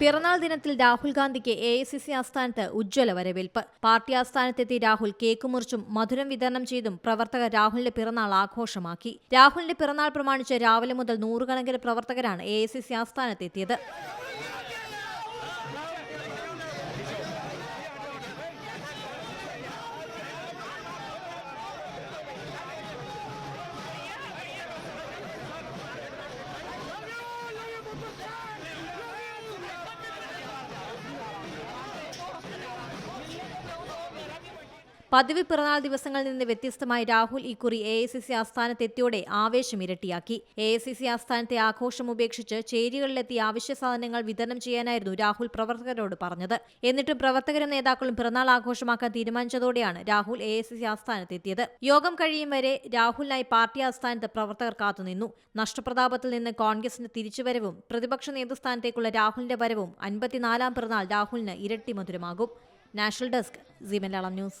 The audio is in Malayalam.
പിറന്നാൾ ദിനത്തിൽ രാഹുൽ ഗാന്ധിക്ക് എ ഐ സി സി ആസ്ഥാനത്ത് ഉജ്ജ്വല വരവേൽപ്പ്. പാർട്ടി ആസ്ഥാനത്തെത്തി രാഹുൽ കേക്ക് മുറിച്ചും മധുരം വിതരണം ചെയ്തും പ്രവർത്തകർ രാഹുലിന്റെ പിറന്നാൾ ആഘോഷമാക്കി. രാഹുലിന്റെ പിറന്നാൾ പ്രമാണിച്ച് രാവിലെ മുതൽ നൂറുകണക്കിന് പ്രവർത്തകരാണ് എ ഐ സി സി ആസ്ഥാനത്തെത്തിയത്. പതിവ് പിറന്നാൾ ദിവസങ്ങളിൽ നിന്ന് വ്യത്യസ്തമായി രാഹുൽ ഇക്കുറി എ ഐ സി സി ആസ്ഥാനത്തെത്തിയോടെ ആവേശം ഇരട്ടിയാക്കി. എ ഐ സി സി ആസ്ഥാനത്തെ ആഘോഷം ഉപേക്ഷിച്ച് ചേരികളിലെത്തി ആവശ്യ സാധനങ്ങൾ വിതരണം ചെയ്യാനായിരുന്നു രാഹുൽ പ്രവർത്തകരോട് പറഞ്ഞത്. എന്നിട്ടും പ്രവർത്തകരും നേതാക്കളും പിറന്നാൾ ആഘോഷമാക്കാൻ തീരുമാനിച്ചതോടെയാണ് Rahul A I C C ആസ്ഥാനത്തെത്തിയത് യോഗം കഴിയും വരെ രാഹുലിനായി പാർട്ടി ആസ്ഥാനത്ത് പ്രവർത്തകർ കാത്തുനിന്നു. നഷ്ടപ്രതാപത്തിൽ നിന്ന് കോൺഗ്രസിന്റെ തിരിച്ചുവരവും പ്രതിപക്ഷ നേതൃസ്ഥാനത്തേക്കുള്ള രാഹുലിന്റെ വരവും അൻപത്തിനാലാം പിറന്നാൾ രാഹുലിന് ഇരട്ടി മധുരമാകും. National desk C Malayalam news.